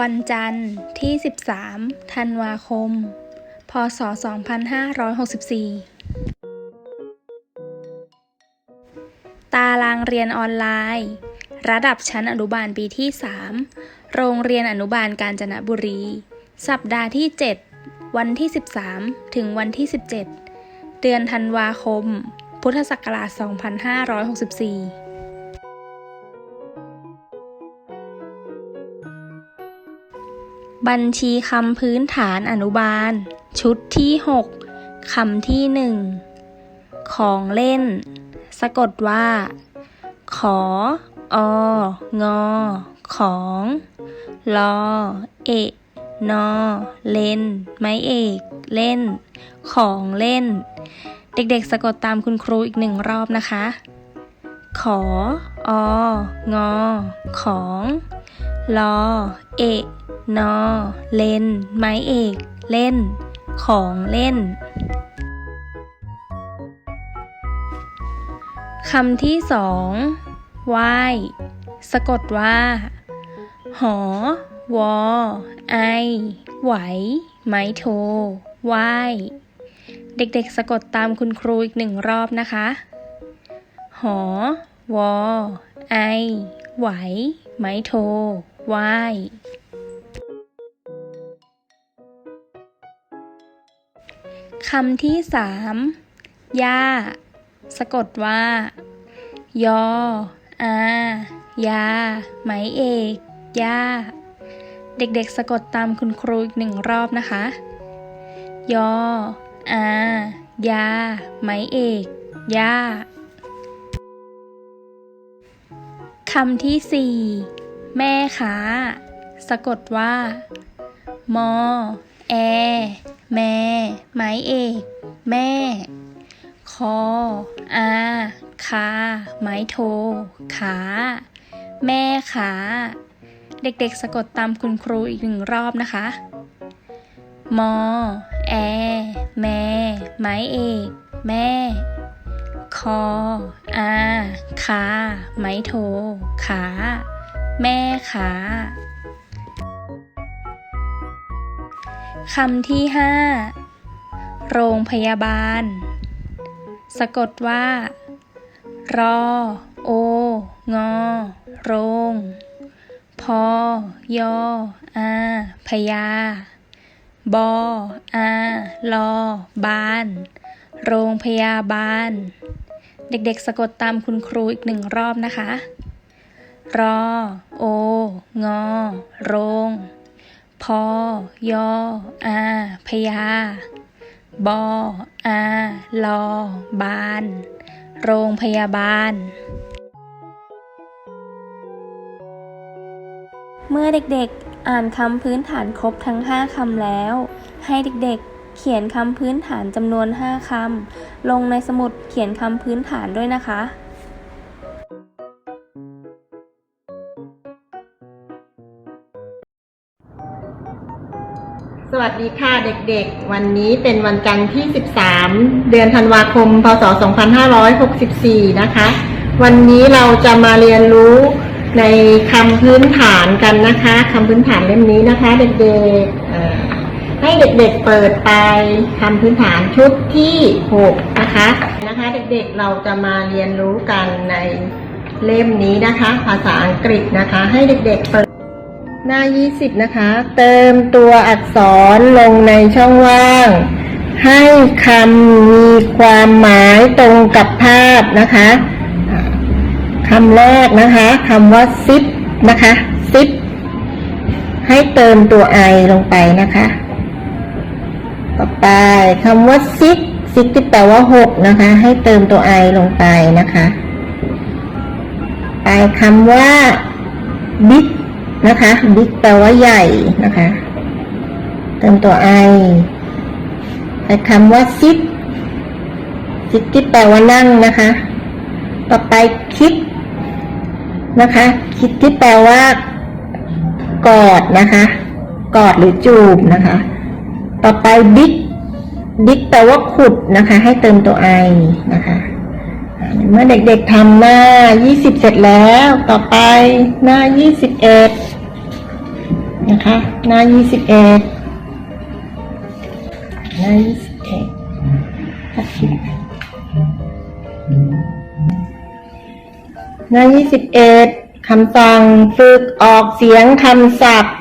วันจันทร์ที่ 13 ธันวาคม พศ 2564 ตารางเรียนออนไลน์ ระดับชั้นอนุบาลปีที่ 3 โรงเรียนอนุบาลกาญจนบุรี สัปดาห์ที่ 7 วันที่ 13 ถึงวันที่ 17 เดือนธันวาคม พุทธศักราช 2564 บัญชีคำพื้นฐานอนุบาล ชุดที่ 6 คำที่ 1 ของเล่น สะกดว่า ขอ อ งอ ของลอเอะนอ เล่น ไม้เอก เล่น ของเล่น เด็กๆ สะกดตามคุณครูอีกหนึ่งรอบนะคะ ขอ อ งอ ของลอเอะ นอ เล่นไม้เอก เล่น ของเล่น คำที่สองไหว้สะกดว่า หอ วอ ไอ ไหว ไม้โทไหว้เด็กๆ สะกดตามคุณครูอีกหนึ่งรอบนะคะ หอ วอ ไอ ไหว ไม้โทไหว้ คำที่สามย่า สะกดว่า ยอ อา ยา ไหมเอก ย่า เด็กๆ สะกดตามคุณครูอีกหนึ่งรอบนะคะ ยอ อา ยา ไหมเอก ย่า คำที่สี่แม่ค้าสะกดว่า มอ แอ แม่ ไม้เอก แม่ คอ อา คา ไม้โท ขา แม่ขา เด็กๆสะกดตามคุณครูอีกหนึ่งรอบนะคะ มอ แอ แม่ ไม้เอก แม่ คอ อา คา ไม้โท ขา แม่ขา คำที่ห้าโรงพยาบาล สะกดว่า รอ โอ งอ โรง พอยออาพยา บออาลอ บาน โรงพยาบาล เด็กๆ สะกดตามคุณครูอีกหนึ่งรอบนะคะ รอ โอ งอ โรง พอยออาพยา บออาลอบาน โรงพยาบาล เมื่อเด็กๆอ่านคำพื้นฐานครบทั้ง 5คำแล้ว ให้เด็กๆ เขียนคำพื้นฐานจำนวน 5คำลงในสมุดเขียนคำพื้นฐานด้วยนะคะ วัสดีค่ะเด็กๆ วันนี้เป็นวันจันทร์ที่ 13 เดือนธันวาคม พศ 2564 นะคะ วันนี้เราจะมาเรียนรู้ในคำพื้นฐานกันนะคะคำพื้นฐานเล่มนี้นะคะ เด็กๆ ให้เด็กๆเปิดไปคำพื้นฐานชุดที่ 6 นะคะนะคะ เด็กๆ เราจะมาเรียนรู้กันในเล่มนี้นะคะ ภาษาอังกฤษนะคะ ให้เด็กๆเปิด หน้า 20 นะคะ เติมตัวอักษรลงในช่องว่าง ให้คำมีความหมายตรงกับภาพนะคะคำแรกนะคะคำว่าซิปนะคะซิปให้เติมตัวไอลงไปนะคะ ต่อไปคำว่าซิปซิปที่แปลว่าหกนะคะ ให้เติมตัวไอลงไปนะคะ ไปคำว่าบิ๊ก นะคะบิ๊กแปลว่าใหญ่นะคะ เติมตัวไอไปคำว่าซิปซิปที่แปลว่านั่งนะคะ ต่อไปคิดนะคะ คิดที่แปลว่า กอดนะคะ กอดหรือจูบนะคะ ต่อไปบิ๊กบิ๊กแปลว่าขุดนะคะ ให้เติมตัวไอนะคะเมื่อเด็กๆทำหน้า 20 เสร็จแล้ว ต่อไปหน้า 21 นะคะ หน้ายี่สิบเอ็ดหน้ายี่สิบเอ็ดหน้ายี่สิบเอ็ดคำสั่งฝึกออกเสียงคำศัพท์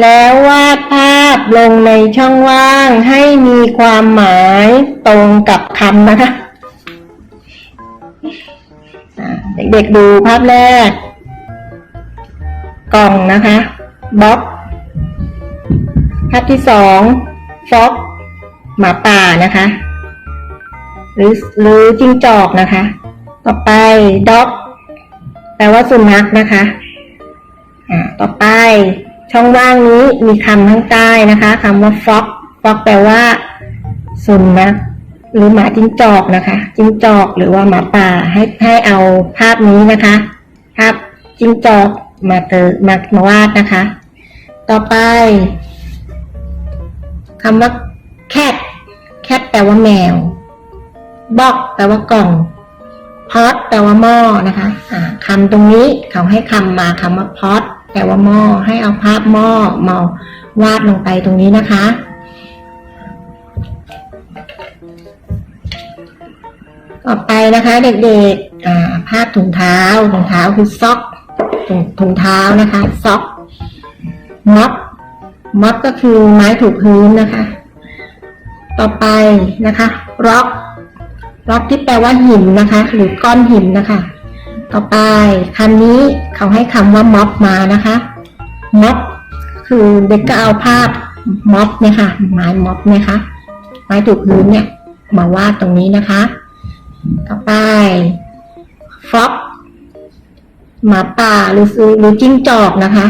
แล้ววาดภาพลงในช่องว่างให้มีความหมายตรงกับคำนะคะอ่าเด็กๆดูภาพแรก กล่องนะคะบ็อก ภาพที่สองฟ็อกหมาป่านะคะ หรือหรือจิ้งจอกนะคะ ต่อไปด็อกแปลว่าสุนัขนะคะอ่าต่อไปช่องว่างนี้มีคำข้างใต้นะคะคำว่าฟ็อกฟ็อกแปลว่าสุนัขหรือหมาจิ้งจอกนะคะ จิ้งจอกหรือว่าหมาป่าให้ให้เอาภาพนี้นะคะ ภาพจิ้งจอกมาเตอมามาวาดนะคะ ต่อไป คำว่าแคทแคทแปลว่าแมวบ็อกแปลว่ากล่องพอตแปลว่าหม้อนะคะอ่าคำตรงนี้เขาให้คำมาคำว่าพอตแปลว่าหม้อให้เอาภาพหม้อมาวาดลงไปตรงนี้นะคะต่อไปนะคะเด็กๆภาพถุงเท้าถุงเท้าคือซ็อกถุงถุงเท้านะคะซ็อกม็อบ ม็อบก็คือไม้ถูพื้นนะคะ ต่อไปนะคะร็อกร็อกที่แปลว่าหินนะคะ หรือก้อนหินนะคะ ต่อไปคำนี้เขาให้คำว่าม็อบมานะคะม็อบคือเด็กก็เอาภาพม็อบเนี่ยค่ะไม้ม็อบเนี่ยค่ะไม้ถูพื้นเนี่ยมาวาดตรงนี้นะคะ ต่อไปฟ็อกหมาป่าหรือหรือจิ้งจอกนะคะ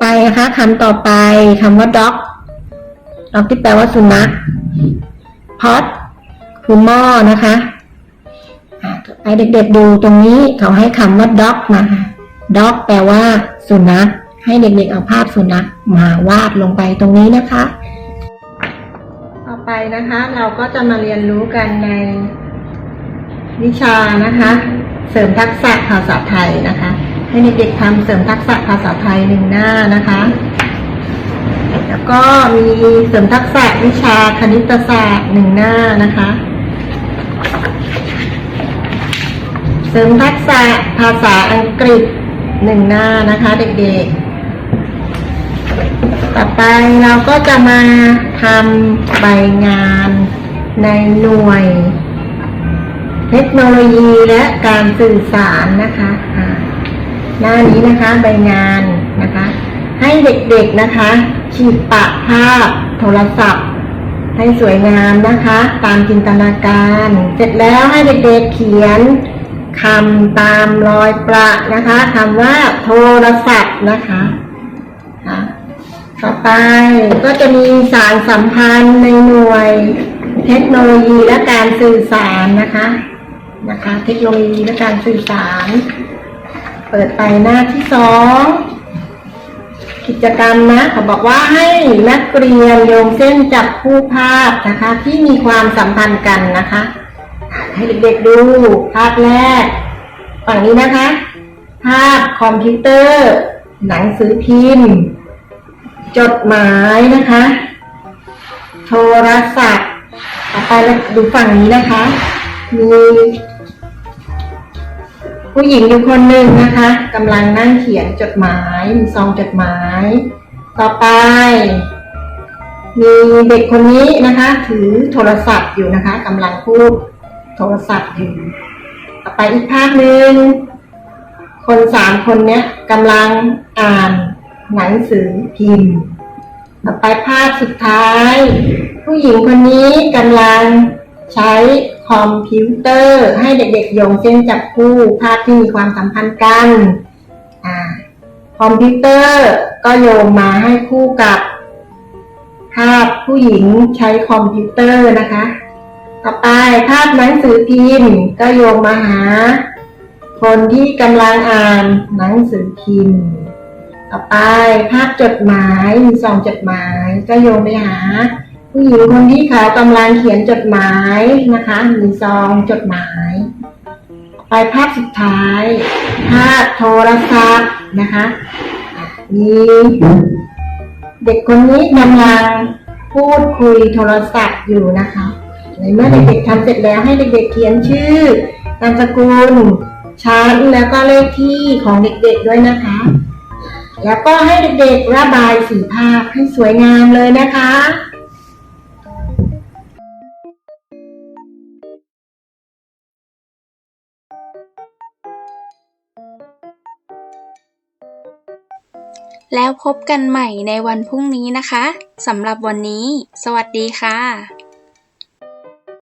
ไปนะคะคำต่อไปคำว่าด็อกด็อกที่แปลว่าสุนัขพอตคือหม้อนะคะไปเด็กๆดูตรงนี้เขาให้คำว่าด็อกมาค่ะด็อกแปลว่าสุนัขให้เด็กๆเอาภาพสุนัขมาวาดลงไปตรงนี้นะคะต่อไปนะคะ เราก็จะมาเรียนรู้กันในวิชานะคะ เสริมทักษะภาษาไทยนะคะ ให้เด็กๆทำเสริมทักษะภาษาไทยหนึ่งหน้านะคะ แล้วก็มีเสริมทักษะวิชาคณิตศาสตร์หนึ่งหน้านะคะ เสริมทักษะภาษาอังกฤษหนึ่งหน้านะคะเด็กๆ ต่อไปเราก็จะมาทำใบงานในหน่วยเทคโนโลยีและการสื่อสารนะคะ หน้านี้นะคะใบงานนะคะ ให้เด็กๆนะคะ ฉีดปะภาพ โทรศัพท์ ให้สวยงามนะคะ ตามจินตนาการ เสร็จแล้วให้เด็กๆเขียนคำตามรอยประนะคะคำว่าโทรศัพท์นะคะค่ะต่อไปก็จะมีสารสัมพันธ์ในหน่วยเทคโนโลยีและการสื่อสารนะคะนะคะ เทคโนโลยีและการสื่อสาร เปิดไปหน้าที่สองกิจกรรมนะเขาบอกว่าให้นักเรียนโยงเส้นจับคู่ภาพนะคะ ที่มีความสัมพันธ์กันนะคะ ให้เด็กๆดูภาพแรกฝั่งนี้นะคะ ภาพคอมพิวเตอร์ หนังสือพิมพ์ จดหมายนะคะ โทรศัพท์ต่อไปเราดูฝั่งนี้นะคะ มี ผู้หญิงอยู่คนหนึ่งนะคะกำลังนั่งเขียนจดหมายมีซองจดหมาย ต่อไป มีเด็กคนนี้นะคะ ถือโทรศัพท์อยู่นะคะกำลังพูดโทรศัพท์อยู่ต่อไปอีกภาพหนึ่งคนสามคนเนี้ยกำลังอ่านหนังสือพิมพ์ ต่อไปภาพสุดท้าย ผู้หญิงคนนี้กำลังใช้ คอมพิวเตอร์ ให้เด็กๆโยงเส้นจับคู่ภาพที่มีความสัมพันธ์กันอคอมพิวเตอร์ก็โยงมาให้คู่กับ ภาพผู้หญิงใช้คอมพิวเตอร์นะคะ ต่อไปภาพหนังสือพิมพ์ก็โยงมาหา คนที่กำลังอ่านหนังสือพิมพ์ ต่อไปภาพจดหมายมีซองจดหมายก็โยงไปหา ผู้หญิงคนที่เขากำลังเขียนจดหมายนะคะมีซองจดหมาย ไปภาพสุดท้าย ภาพโทรศัพท์นะคะอะมีเด็กคนนี้กำลังพูดคุยโทรศัพท์อยู่นะคะในเมื่อเด็กๆทำเสร็จแล้วให้เด็กๆเขียนชื่อนามสกุลชั้นแล้วก็เลขที่ของเด็กๆด้วยนะคะ แล้วก็ให้เด็กๆระบายสีภาพให้สวยงามเลยนะคะ แล้วพบกันใหม่ในวันพรุ่งนี้นะคะสำหรับวันนี้ สวัสดีค่ะ